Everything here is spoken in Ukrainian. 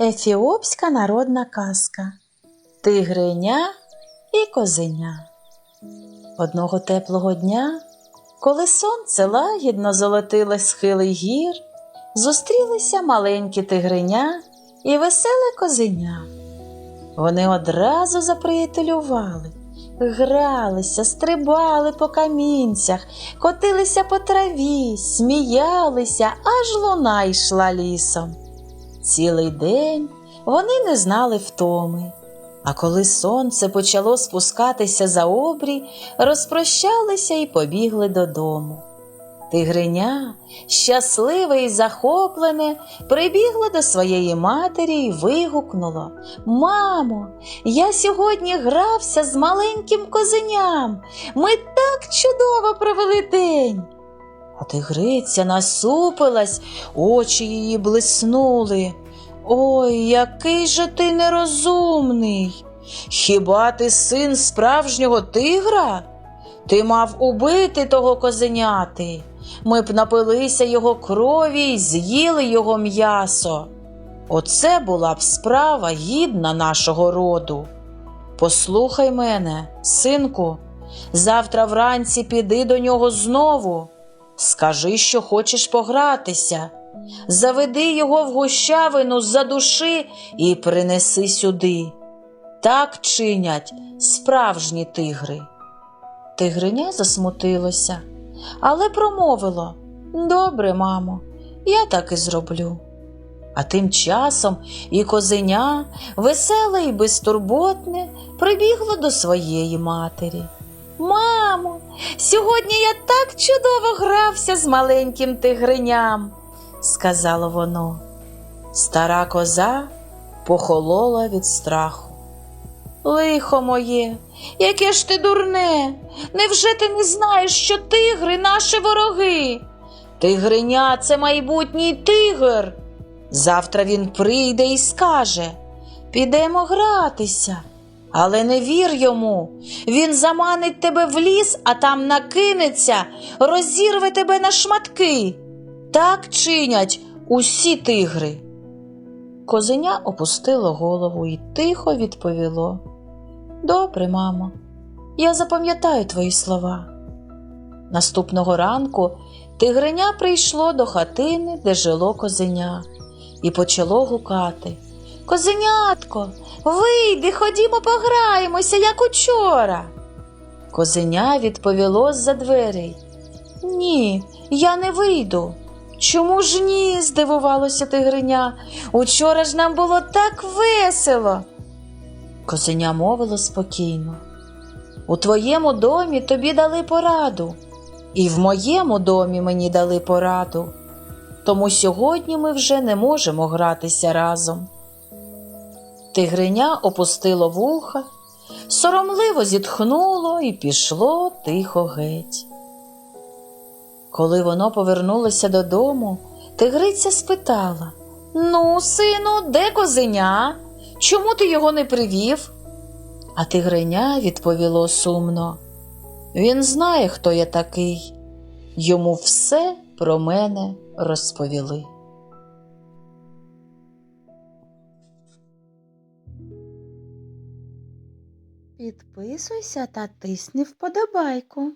Ефіопська народна казка Тигриня і козеня. Одного теплого дня, коли сонце лагідно золотило схили гір, зустрілися маленькі тигриня і веселе козеня. Вони одразу заприятелювали, гралися, стрибали по камінцях, котилися по траві, сміялися, аж луна йшла лісом. Цілий день вони не знали втоми. А коли сонце почало спускатися за обрій, розпрощалися і побігли додому. Тигриня, щасливе і захоплене, прибігла до своєї матері і вигукнула Мамо, я сьогодні грався з маленьким козеням. Ми так чудово провели день. А тигриця насупилась, очі її блиснули. Ой, який же ти нерозумний. Хіба ти син справжнього тигра? Ти мав убити того козеняти. Ми б напилися його крові й з'їли його м'ясо. Оце була б справа гідна нашого роду. Послухай мене, синку, завтра вранці піди до нього знову. Скажи, що хочеш погратися. Заведи його в гущавину за души і принеси сюди. Так чинять справжні тигри. Тигриня засмутилося, але промовило Добре, мамо, я так і зроблю. А тим часом і козеня, веселе і безтурботне, прибігло до своєї матері. Мамо, сьогодні я так чудово грався з маленьким тигриням, сказало воно. Стара коза похолола від страху. Лихо моє, яке ж ти дурне, невже ти не знаєш, що тигри наші вороги? Тигриня це майбутній тигр. Завтра він прийде і скаже підемо гратися. Але не вір йому. Він заманить тебе в ліс, а там накинеться, розірве тебе на шматки. Так чинять усі тигри. Козеня опустило голову і тихо відповіло. Добре, мамо, я запам'ятаю твої слова. Наступного ранку тигриня прийшло до хатини, де жило козеня, і почало гукати. Козенятко, вийди, ходімо пограємося, як учора. Козеня відповіло з-за дверей. Ні, я не вийду. Чому ж ні? здивувалося тигриня. Учора ж нам було так весело. Козеня мовило спокійно. У твоєму домі тобі дали пораду, і в моєму домі мені дали пораду. Тому сьогодні ми вже не можемо гратися разом. Тигриня опустило вуха, соромливо зітхнуло і пішло тихо геть. Коли воно повернулося додому, тигриця спитала Ну, сину, де козеня? Чому ти його не привів? А тигриня відповіло сумно. Він знає, хто я такий. Йому все про мене розповіли. Підписуйся та тисни вподобайку.